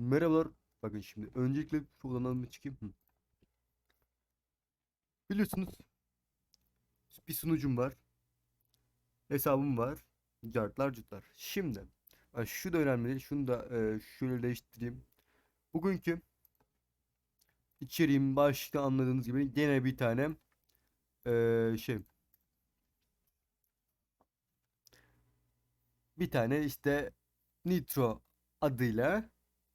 Merhabalar. Bakın şimdi öncelikle şu odadan bir çıkayım. Hı. Biliyorsunuz bir sunucum var. Hesabım var. Cartlar cutlar. Şimdi ben şu da önemli değil. Şunu da e, şöyle değiştireyim. Bugünkü içeriğim başta anladığınız gibi gene bir tane e, şey bir tane işte Nitro adıyla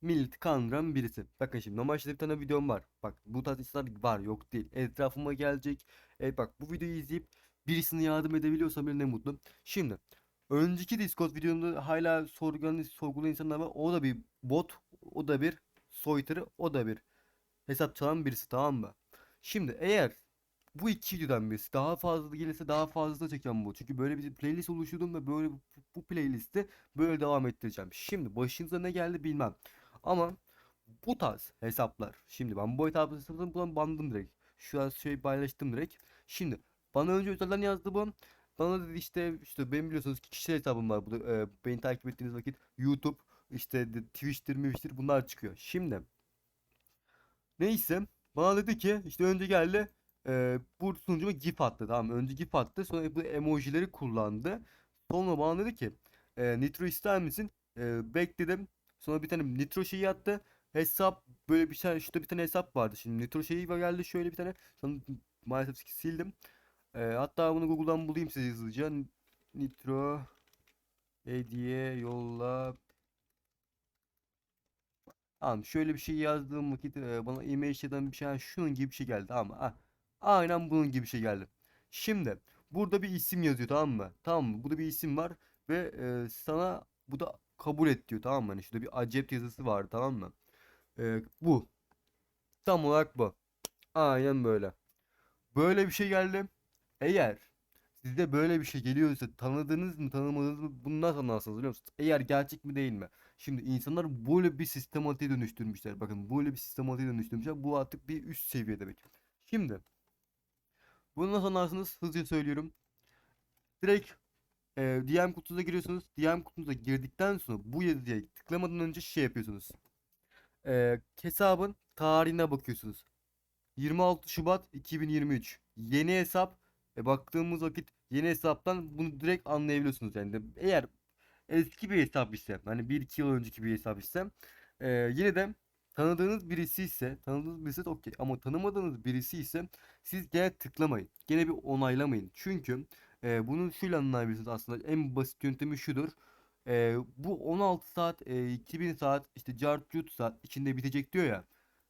milleti kandıran birisi. Bakın şimdi normalde bir tane videom var. Bak bu tarz var yok değil. Etrafıma gelecek. E bak bu videoyu izleyip birisine yardım edebiliyorsam bile ne mutlu. Şimdi önceki Discord videomda hala sorgulayan, sorgulayan insanlar var. O da bir bot. O da bir soytarı. O da bir hesap çalan birisi tamam mı? Şimdi eğer bu iki videodan birisi daha fazla gelirse daha fazla çekeceğim bu. Çünkü böyle bir playlist oluşturdum ve böyle bu playlisti böyle devam ettireceğim. Şimdi başınıza ne geldi bilmem. Ama bu tarz hesaplar. Şimdi ben bu hesabı hesabını buradan bandım direkt. Şu an şey paylaştım direkt. Şimdi bana önce özelden yazdı bu. Bana dedi işte işte benim biliyorsunuz ki kişisel hesabım var. Burada e, beni takip ettiğiniz vakit YouTube işte Twitch'tir, Twitch'tir bunlar çıkıyor. Şimdi neyse bana dedi ki işte önce geldi e, bu sunucuma GIF attı tamam? Önce GIF attı sonra bu emojileri kullandı. Sonra bana dedi ki e, Nitro ister misin? E, bekledim. Sonra bir tane Nitro şeyi attı. Hesap böyle bir tane şurada bir tane hesap vardı. Şimdi Nitro şeyi geldi şöyle bir tane. Sonra maalesef sildim. E, hatta bunu Google'dan bulayım size hızlıca. Nitro hediye yolla. Tamam şöyle bir şey yazdığım vakit e, bana e-mail'den bir şey şunun gibi bir şey geldi ama ah, aynen bunun gibi bir şey geldi. Şimdi burada bir isim yazıyor tamam mı? Tamam mı? Burada bir isim var ve e, sana bu da kabul et diyor tamam mı? Hani şurada bir acep yazısı var tamam mı? E, bu. Tam olarak bu. Aynen böyle. Böyle bir şey geldi. Eğer sizde böyle bir şey geliyorsa tanıdığınız mı tanımadığınız mı bundan anlarsınız biliyor musunuz? Eğer gerçek mi değil mi? Şimdi insanlar böyle bir sistematiğe dönüştürmüşler. Bakın böyle bir sistematiğe dönüştürmüşler. Bu artık bir üst seviye demek. Şimdi bunu nasıl anlarsınız? Hızlıca söylüyorum. Direkt e, DM kutunuza giriyorsunuz. DM kutunuza girdikten sonra bu yazıya tıklamadan önce şey yapıyorsunuz. E, hesabın tarihine bakıyorsunuz. 26 Şubat 2023. Yeni hesap. E, baktığımız vakit yeni hesaptan bunu direkt anlayabiliyorsunuz yani. Eğer eski bir hesap ise hani 1-2 yıl önceki bir hesap ise e, yine de tanıdığınız birisi ise tanıdığınız birisi okey ama tanımadığınız birisi ise siz gene tıklamayın. Gene bir onaylamayın. Çünkü e, bunun şöyle anlayabilirsiniz aslında en basit yöntemi şudur. E, bu 16 saat e, 2000 saat işte cart cut saat içinde bitecek diyor ya.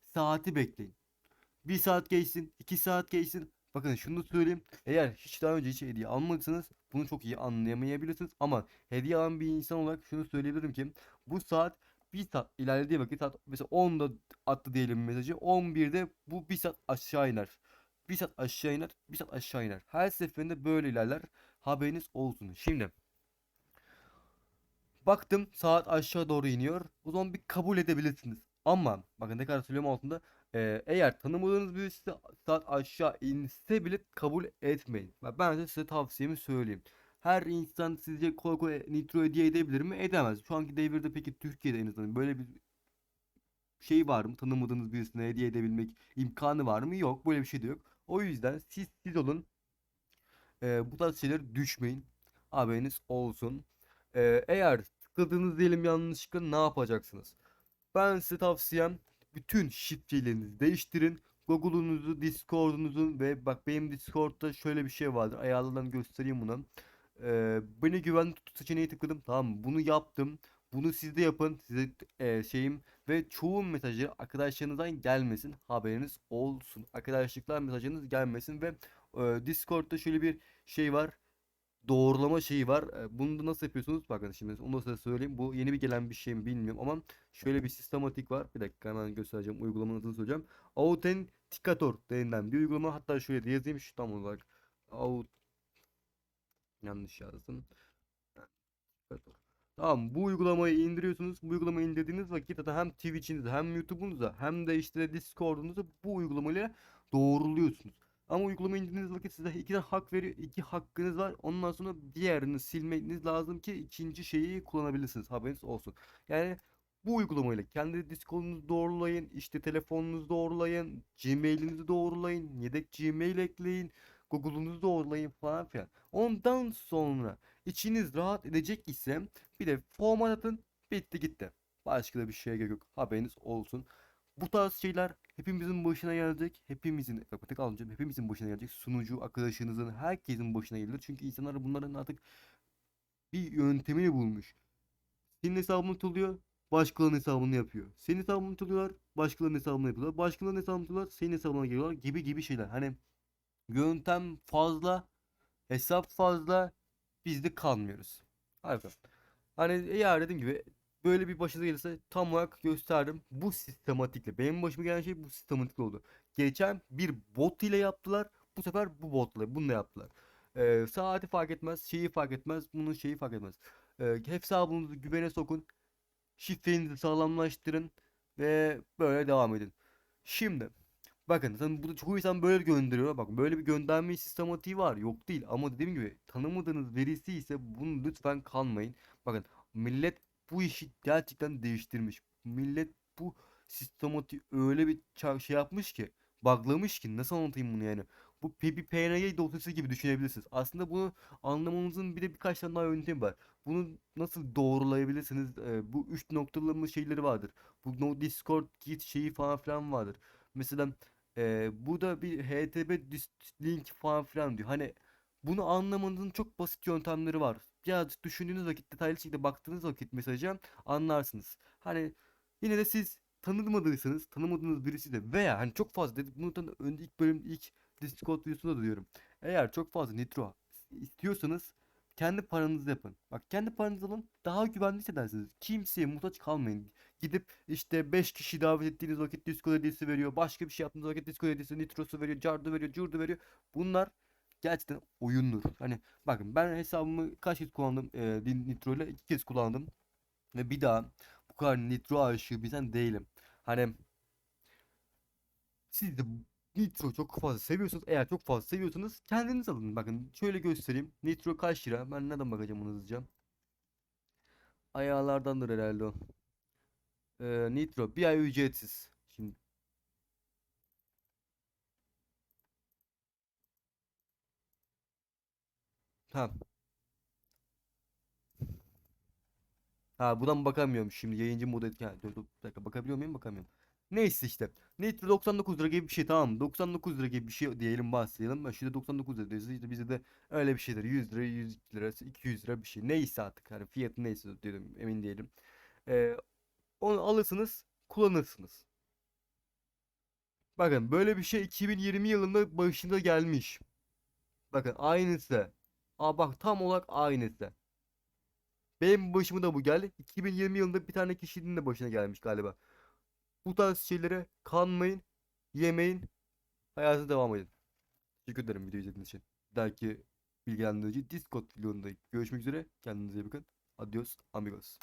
Saati bekleyin. Bir saat geçsin, iki saat geçsin. Bakın şunu söyleyeyim. Eğer hiç daha önce hiç hediye almadıysanız bunu çok iyi anlayamayabilirsiniz. Ama hediye alan bir insan olarak şunu söyleyebilirim ki bu saat bir saat ilerlediği vakit saat mesela 10'da attı diyelim mesajı 11'de bu bir saat aşağı iner. Bir saat aşağı iner, bir saat aşağı iner. Her seferinde böyle ilerler. Haberiniz olsun. Şimdi baktım saat aşağı doğru iniyor. O zaman bir kabul edebilirsiniz. Ama bakın ne kadar söylüyorum altında. Ee, eğer tanımadığınız birisi saat aşağı inse bile kabul etmeyin. Ben de size tavsiyemi söyleyeyim. Her insan sizce kolay nitro hediye edebilir mi? Edemez. Şu anki devirde peki Türkiye'de en azından böyle bir şey var mı? Tanımadığınız birisine hediye edebilmek imkanı var mı? Yok. Böyle bir şey de yok. O yüzden siz siz olun. Ee, bu tarz şeyler düşmeyin. Haberiniz olsun. Ee, eğer tıkladığınız diyelim yanlışlıkla ne yapacaksınız? Ben size tavsiyem bütün şifrelerinizi değiştirin. Google'unuzu, Discord'unuzu ve bak benim Discord'da şöyle bir şey vardır. Ayarlardan göstereyim bunu. Ee, beni güven tut seçeneği tıkladım. Tamam? Bunu yaptım. Bunu siz de yapın. Size e, şeyim ve çoğu mesajı arkadaşlarınızdan gelmesin. Haberiniz olsun. Arkadaşlıklar mesajınız gelmesin ve e, Discord'da şöyle bir şey var doğrulama şeyi var. E, Bunu da nasıl yapıyorsunuz? Bakın şimdi onu da size söyleyeyim. Bu yeni bir gelen bir şey mi bilmiyorum ama şöyle bir sistematik var. Bir dakika hemen göstereceğim. Uygulamanın adını söyleyeceğim. Authenticator denilen bir uygulama. Hatta şöyle de yazayım şu tam olarak. Aut yanlış yazdım. Authenticator. Tamam bu uygulamayı indiriyorsunuz. Bu uygulamayı indirdiğiniz vakit zaten hem Twitch'inizde hem YouTube'unuzda hem de işte Discord'unuzda bu uygulamayla doğruluyorsunuz. Ama uygulamayı indirdiğiniz vakit size iki tane hak veriyor. iki hakkınız var. Ondan sonra diğerini silmeniz lazım ki ikinci şeyi kullanabilirsiniz. Haberiniz olsun. Yani Bu uygulamayla kendi Discord'unuzu doğrulayın, işte telefonunuzu doğrulayın, Gmail'inizi doğrulayın, yedek Gmail ekleyin, Google'unuzu doğrulayın falan filan. Ondan sonra içiniz rahat edecek ise bir de format atın, bitti gitti. Başka da bir şeye gerek yok. Haberiniz olsun. Bu tarz şeyler hepimizin başına gelecek. Hepimizin, tek almayacağım, hepimizin başına gelecek. Sunucu, arkadaşınızın, herkesin başına gelir. Çünkü insanlar bunların artık bir yöntemini bulmuş. Senin hesabını tutuluyor, başkalarının hesabını yapıyor. Senin hesabını tutuluyorlar, başkalarının hesabını yapıyorlar. Başkalarının hesabını tutuluyorlar, senin hesabına geliyorlar gibi gibi şeyler. Hani yöntem fazla, hesap fazla, biz de kalmıyoruz. Harika. Hani eğer dediğim gibi böyle bir başınıza gelirse tam olarak gösterdim. Bu sistematikle. Benim başıma gelen şey bu sistematikle oldu. Geçen bir bot ile yaptılar. Bu sefer bu botla bununla yaptılar. Ee, saati fark etmez, şeyi fark etmez, bunun şeyi fark etmez. Ee, hesabınızı güvene sokun. Şifrenizi sağlamlaştırın ve böyle devam edin. Şimdi bakın zaten burada çoğu insan böyle gönderiyor. Bak böyle bir gönderme sistematiği var. Yok değil ama dediğim gibi tanımadığınız verisi ise bunu lütfen kalmayın. Bakın millet bu işi gerçekten değiştirmiş. Millet bu sistematiği öyle bir şey yapmış ki buglamış ki nasıl anlatayım bunu yani. Bu bir PNG dosyası gibi düşünebilirsiniz. Aslında bunu anlamanızın bir de birkaç tane daha yöntemi var. Bunu nasıl doğrulayabilirsiniz? Ee, bu üç noktalama şeyleri vardır. Bu no Discord git şeyi falan filan vardır. Mesela e, bu da bir HTTP link falan filan diyor. Hani bunu anlamanızın çok basit yöntemleri var. Birazcık düşündüğünüz vakit, detaylı şekilde baktığınız vakit mesaja anlarsınız. Hani yine de siz tanımadıysanız, tanımadığınız birisi de veya hani çok fazla dedik bunu önce ilk bölüm ilk Discord videosunda da diyorum. Eğer çok fazla nitro istiyorsanız kendi paranızı yapın. Bak kendi paranızı alın daha güvenli hissedersiniz. Kimseye muhtaç kalmayın. Gidip işte 5 kişi davet ettiğiniz vakit Discord hediyesi veriyor. Başka bir şey yaptığınız vakit Discord hediyesi, nitrosu veriyor, cardı veriyor, curdu veriyor. Bunlar gerçekten oyundur. Hani bakın ben hesabımı kaç kez kullandım e, nitro ile iki kez kullandım. Ve bir daha bu kadar nitro aşığı bir değilim. Hani siz de Nitro çok fazla seviyorsanız eğer çok fazla seviyorsanız kendiniz alın. Bakın şöyle göstereyim. Nitro kaç lira? Ben nereden bakacağım onu hızlıca. Ayarlardandır herhalde o. Ee, Nitro bir ay ücretsiz. Şimdi ha ha buradan bakamıyorum şimdi yayıncı modu etken. Dur, dur, bir dakika bakabiliyor muyum? Bakamıyorum. Neyse işte. Nitro 99 lira gibi bir şey tamam mı? 99 lira gibi bir şey diyelim bahsedelim. Şurada 99 lira diyoruz. İşte bizde de öyle bir şeydir. 100 lira, 102 lira, 200 lira bir şey. Neyse artık. Hani fiyatı neyse diyorum emin değilim. Ee, onu alırsınız, kullanırsınız. Bakın böyle bir şey 2020 yılında başında gelmiş. Bakın aynısı. Aa bak tam olarak aynısı. Benim başıma da bu geldi. 2020 yılında bir tane kişinin de başına gelmiş galiba. Bu tarz şeylere kanmayın, yemeyin, hayatınıza devam edin. Teşekkür ederim video izlediğiniz için. Bir dahaki bilgilendirici Discord videonda görüşmek üzere. Kendinize iyi bakın. Adios amigos.